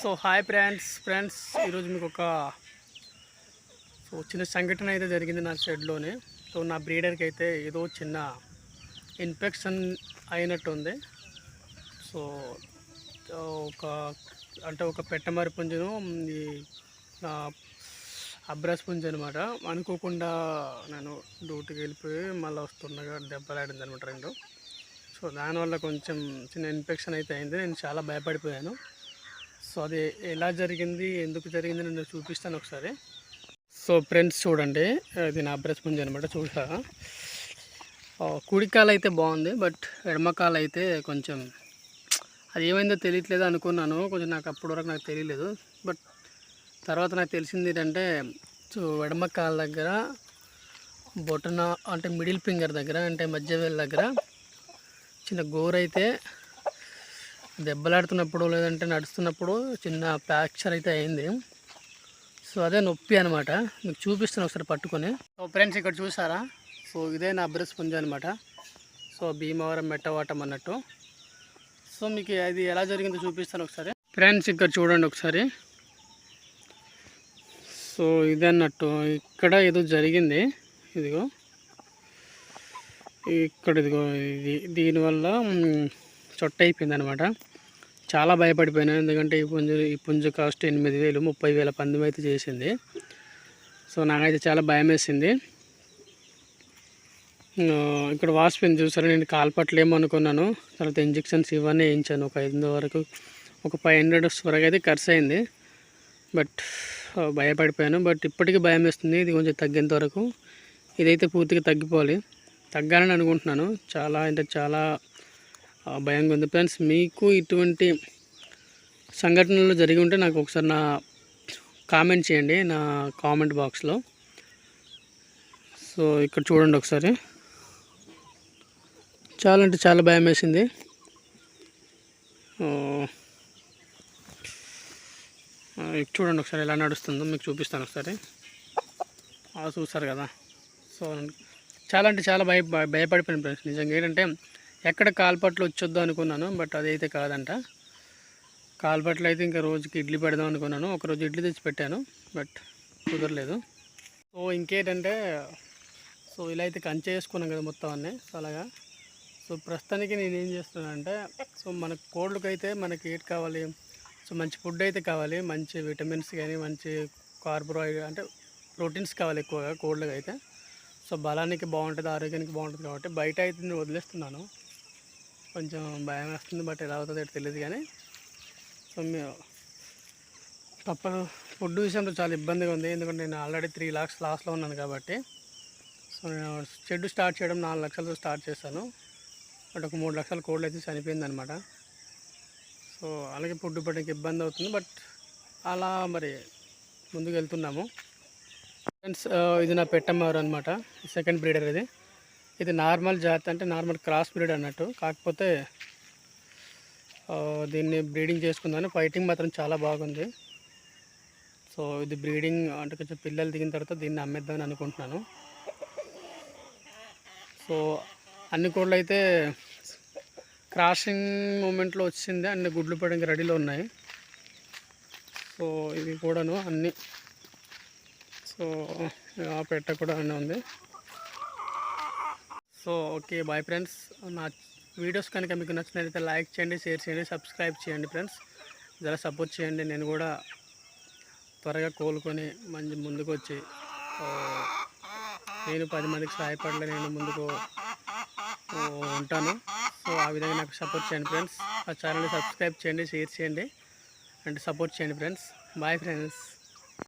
So hi friends friends ఈరోజు మీకు ఒక సో చిన్న సంఘటన అయితే జరిగింది నా షెడ్లోనే. సో నా బ్రీడర్కి అయితే ఏదో చిన్న ఇన్ఫెక్షన్ అయినట్టు ఉంది సో ఒక అంటే ఒక పెట్టమరి పుంజను ఈ నా అబ్రాస్ పుంజ అనమాట. అనుకోకుండా నేను డ్యూటీకి వెళ్ళిపోయి మళ్ళీ వస్తుండగా దెబ్బలాడింది అనమాట రెండు. సో దానివల్ల కొంచెం చిన్న ఇన్ఫెక్షన్ అయితే అయింది. నేను చాలా భయపడిపోయాను. సో అది ఎలా జరిగింది ఎందుకు జరిగింది నేను చూపిస్తాను ఒకసారి. సో ఫ్రెండ్స్ చూడండి ఇది నా బ్రష్ పుంజ అనమాట చూసారా కుడికాలు అయితే బాగుంది బట్ ఎడమకాలు అయితే కొంచెం అది ఏమైందో తెలియట్లేదు అనుకున్నాను కొంచెం నాకు అప్పటి వరకు నాకు తెలియలేదు. బట్ తర్వాత నాకు తెలిసింది ఏంటంటే సో ఎడమకాల దగ్గర బొటన అంటే మిడిల్ ఫింగర్ దగ్గర అంటే మధ్య వేల దగ్గర చిన్న గోరైతే దెబ్బలాడుతున్నప్పుడు లేదంటే నడుస్తున్నప్పుడు చిన్న ఫ్రాక్చర్ అయితే అయింది. సో అదే నొప్పి అనమాట మీకు చూపిస్తాను ఒకసారి పట్టుకొని. సో ఫ్రెండ్స్ ఇక్కడ చూసారా? సో ఇదే నా బ్రష్ పుంజ అనమాట సో భీమవరం మెట్టవాటం అన్నట్టు. సో మీకు అది ఎలా జరిగిందో చూపిస్తాను ఒకసారి. ఫ్రెండ్స్ ఇక్కడ చూడండి ఒకసారి. సో ఇది అన్నట్టు. ఇక్కడ ఏదో జరిగింది. ఇదిగో. ఇక్కడ ఇదిగో. ఇది దీనివల్ల చొట్ట అయిపోయింది అనమాట చాలా భయపడిపోయాను ఎందుకంటే ఈ పుంజు ఈ పుంజు కాస్ట్ ఎనిమిది వేలు ముప్పై వేల పందెం అయితే చేసింది. సో నాకైతే చాలా భయం వేసింది ఇక్కడ వాసిపోయింది చూసారా? నేను కాల్పట్లేమో అనుకున్నాను. తర్వాత ఇంజెక్షన్స్ ఇవన్నీ వేయించాను ఒక ఐదు వరకు ఒక ఫైవ్ హండ్రెడ్ వరకు అయితే ఖర్చు అయింది. బట్ భయపడిపోయాను. బట్ ఇప్పటికీ భయం వేస్తుంది ఇది కొంచెం తగ్గేంత వరకు. ఇదైతే పూర్తిగా తగ్గిపోవాలి. తగ్గాలని అనుకుంటున్నాను. చాలా అంటే చాలా భయంగా ఉంది. ఫ్రెండ్స్ మీకు ఇటువంటి సంఘటనలు జరిగి ఉంటే నాకు ఒకసారి నా కామెంట్ చేయండి నా కామెంట్ బాక్స్లో. సో ఇక్కడ చూడండి ఒకసారి. చాలా అంటే చాలా భయం వేసింది. చూడండి ఒకసారి ఎలా నడుస్తుందో మీకు చూపిస్తాను ఒకసారి. ఆ, చూస్తారు కదా. సో చాలా అంటే చాలా భయ భయ- భయపడిపోయిన ఫ్రెండ్స్ నిజంగా ఏంటంటే ఎక్కడ కాల్పట్లు వచ్చొద్దు అనుకున్నాను బట్ అదైతే కాదంట. కాల్పట్లు అయితే ఇంకా రోజుకి ఇడ్లీ పెడదాం అనుకున్నాను. ఒకరోజు ఇడ్లీ తెచ్చి పెట్టాను బట్ కుదరలేదు. సో ఇంకేంటంటే సో ఇలా అయితే కంచె వేసుకున్నాం కదా మొత్తం అన్నీ సో అలాగా. సో ప్రస్తుతానికి నేను ఏం చేస్తున్నానంటే సో మన కోళ్ళకైతే మనకి ఏటి కావాలి? సో మంచి ఫుడ్ అయితే కావాలి మంచి విటమిన్స్ కానీ మంచి కార్బోహైడ్రేట్ అంటే ప్రోటీన్స్ కావాలి ఎక్కువగా కోళ్ళకి అయితే సో బలానికి బాగుంటుంది ఆరోగ్యానికి బాగుంటుంది కాబట్టి బయట అయితే నేను వదిలేస్తున్నాను. కొంచెం భయం వేస్తుంది బట్ ఎలా అవుతుందో తెలియదు కానీ సో మేము తప్పదు. ఫుడ్ విషయంలో చాలా ఇబ్బందిగా ఉంది. ఎందుకంటే నేను ఆల్రెడీ త్రీ లాక్స్ లాస్లో ఉన్నాను కాబట్టి సో నేను షెడ్ స్టార్ట్ చేయడం నాలుగు లక్షలతో స్టార్ట్ చేశాను. బట్ ఒక మూడు లక్షల కోళ్ళు అయితే చనిపోయింది అనమాట సో అలాగే ఫుడ్ పెట్టడానికి ఇబ్బంది అవుతుంది. బట్ అలా మరి ముందుకు వెళ్తున్నాము. ఫ్రెండ్స్ ఇది నా పెట్టమ్మవారు అనమాట సెకండ్ బ్రీడర్ ఇది. ఇది నార్మల్ జాతి అంటే నార్మల్ క్రాస్ బ్రీడ్ అన్నట్టు. కాకపోతే దీన్ని బ్రీడింగ్ చేసుకుందాను ఫైటింగ్ మాత్రం చాలా బాగుంది. సో ఇది బ్రీడింగ్ అంటే కొంచెం పిల్లలు దిగిన తర్వాత దీన్ని అమ్మేద్దామని అనుకుంటున్నాను. సో అన్ని కోళ్ళు అయితే క్రాసింగ్ మూమెంట్లో వచ్చింది అన్ని గుడ్లు పడడానికి రెడీలో ఉన్నాయి. సో ఇవి కూడాను అన్నీ సో ఆ పెట్ట కూడా అన్నీ ఉంది. So okay bye friends. నా వీడియోస్ కనుక మీకు నచ్చినట్లయితే లైక్ చేయండి షేర్ చేయండి సబ్స్క్రైబ్ చేయండి ఫ్రెండ్స్. జర సపోర్ట్ చేయండి. నేను కూడా త్వరగా కోలుకొని మంచి ముందుకు వచ్చి నేను పది మందికి సహాయపడలే నేను ముందుకు ఉంటాను. సో ఆ విధంగా నాకు సపోర్ట్ చేయండి ఫ్రెండ్స్. ఆ ఛానల్ని సబ్స్క్రైబ్ చేయండి షేర్ చేయండి అండ్ సపోర్ట్ చేయండి ఫ్రెండ్స్. Bye friends.